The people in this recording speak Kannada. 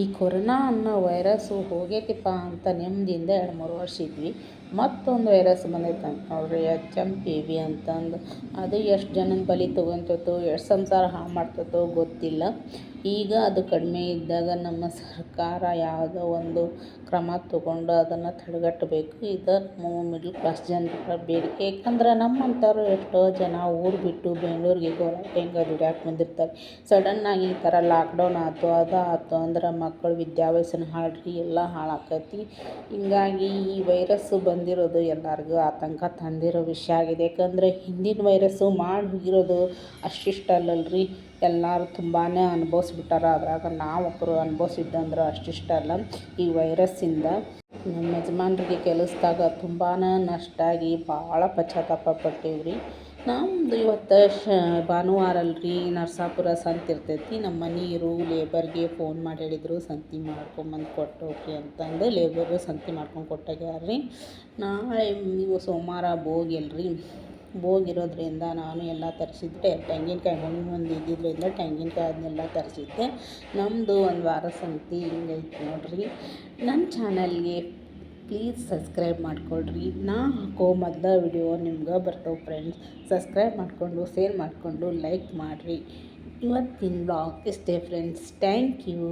ಈ ಕೊರೋನಾ ಅನ್ನೋ ವೈರಸ್ಸು ಹೋಗೈತಿಪ್ಪ ಅಂತ ನೆಮ್ಮದಿಯಿಂದ ಎರಡು ಮೂರು ವರ್ಷ ಇದ್ವಿ. ಮತ್ತೊಂದು ವೈರಸ್ ಬಂದೈತೆ ಅಂತ ನೋಡ್ರಿ ಎಚ್ ಎಂ ಪಿ ವಿ ಅಂತಂದು. ಅದು ಎಷ್ಟು ಜನನ ಬಲಿ ತೊಗೊಂತೈತೋ, ಎಷ್ಟು ಸಂಸಾರ ಹಾಳು ಮಾಡ್ತೈತೋ ಗೊತ್ತಿಲ್ಲ. ಈಗ ಅದು ಕಡಿಮೆ ಇದ್ದಾಗ ನಮ್ಮ ಸರ್ಕಾರ ಯಾವುದೋ ಒಂದು ಕ್ರಮ ತಗೊಂಡು ಅದನ್ನು ತಡೆಗಟ್ಟಬೇಕು. ಇದು ಮಿಡ್ಲ್ ಕ್ಲಾಸ್ ಜನರ ಬೇಡಿಕೆ. ಯಾಕಂದ್ರೆ ನಮ್ಮಂಥವ್ರು ಎಷ್ಟೋ ಜನ ಊರು ಬಿಟ್ಟು ಬೆಂಗ್ಳೂರಿಗೆ ಹೆಂಗೆ ದುಡ್ಯಾಕೆ ಬಂದಿರ್ತಾರೆ. ಸಡನ್ನಾಗಿ ಈ ಥರ ಲಾಕ್ಡೌನ್ ಆಯ್ತು, ಅದು ಆಯ್ತು ಅಂದ್ರೆ ಮಕ್ಕಳು ವಿದ್ಯಾಭ್ಯಾಸನ ಹಾಳು ಎಲ್ಲ ಹಾಳಾಕೈತಿ. ಹೀಗಾಗಿ ಈ ವೈರಸ್ಸು ಬಂದಿರೋದು ಎಲ್ಲರಿಗೂ ಆತಂಕ ತಂದಿರೋ ವಿಷಯ ಆಗಿದೆ. ಯಾಕಂದರೆ ಹಿಂದಿನ ವೈರಸ್ಸು ಮಾಡಿ ಹೋಗಿರೋದು ಅಷ್ಟಿಷ್ಟ ಅಲ್ಲಲ್ರಿ. ಎಲ್ಲರೂ ತುಂಬಾ ಅನುಭವಿಸ್ಬಿಟ್ಟಾರ. ಅದ್ರಾಗ ನಾವು ಒಬ್ಬರು ಅನುಭವಿಸಿದ್ದಂದ್ರೆ ಅಷ್ಟಿಷ್ಟ ಅಲ್ಲ. ಈ ವೈರಸ್ಸಿಂದ ನಮ್ಮ ಯಜಮಾನ್ರಿಗೆ ಕೆಲಸದಾಗ ತುಂಬಾ ನಷ್ಟ ಆಗಿ ಭಾಳ ಪಶ್ಚಾತ್ತಾಪ ಪಟ್ಟೀವಿ ರೀ ನಮ್ಮದು ಇವತ್ತು ಶ, ಭಾನುವಾರ ಅಲ್ರಿ ನರಸಾಪುರ ಸಂತೆ ಇರ್ತೈತಿ. ನಮ್ಮ ಮನೆಯವರು ಲೇಬರ್ಗೆ ಫೋನ್ ಮಾಡಿ ಹೇಳಿದರು, ಸಂತಿ ಮಾಡ್ಕೊಂಬಂದು ಕೊಟ್ಟು ಅಂತಂದು ಲೇಬರು ಸಂತಿ ಮಾಡ್ಕೊಂಡು ಕೊಟ್ಟಾಗ್ಯಾರ್ರಿ. ನಾಳೆ ನೀವು ಸೋಮವಾರ ಭೋಗಿ ಅಲ್ರಿ ಭೋಗಿ ಇರೋದ್ರಿಂದ ನಾನು ಎಲ್ಲ ತರಿಸಿದ್ದೆ. ತೆಂಗಿನಕಾಯಿ ಹುಣ್ಣಿಮೆ ಒಂದು ಇದ್ದಿದ್ದರಿಂದ ತೆಂಗಿನಕಾಯಿ ಅದನ್ನೆಲ್ಲ ತರಿಸಿದ್ದೆ. ನಮ್ಮದು ಒಂದು ವಾರ ಸಂತಿ ಹಿಂಗೈತೆ ನೋಡಿರಿ. ನನ್ನ ಚಾನಲ್ಗೆ ಪ್ಲೀಸ್ ಸಬ್ಸ್ಕ್ರೈಬ್ ಮಾಡ್ಕೊಳ್ರಿ. ನಾ ಹಾಕೋ ಮೊದಲ ವಿಡಿಯೋ ನಿಮ್ಗೆ ಬರ್ತವೆ ಫ್ರೆಂಡ್ಸ್. ಸಬ್ಸ್ಕ್ರೈಬ್ ಮಾಡಿಕೊಂಡು, ಶೇರ್ ಮಾಡಿಕೊಂಡು, ಲೈಕ್ ಮಾಡಿರಿ. ಇವತ್ತಿನ ಬ್ಲಾಗ್ ಇಷ್ಟೇ ಫ್ರೆಂಡ್ಸ್. Thank you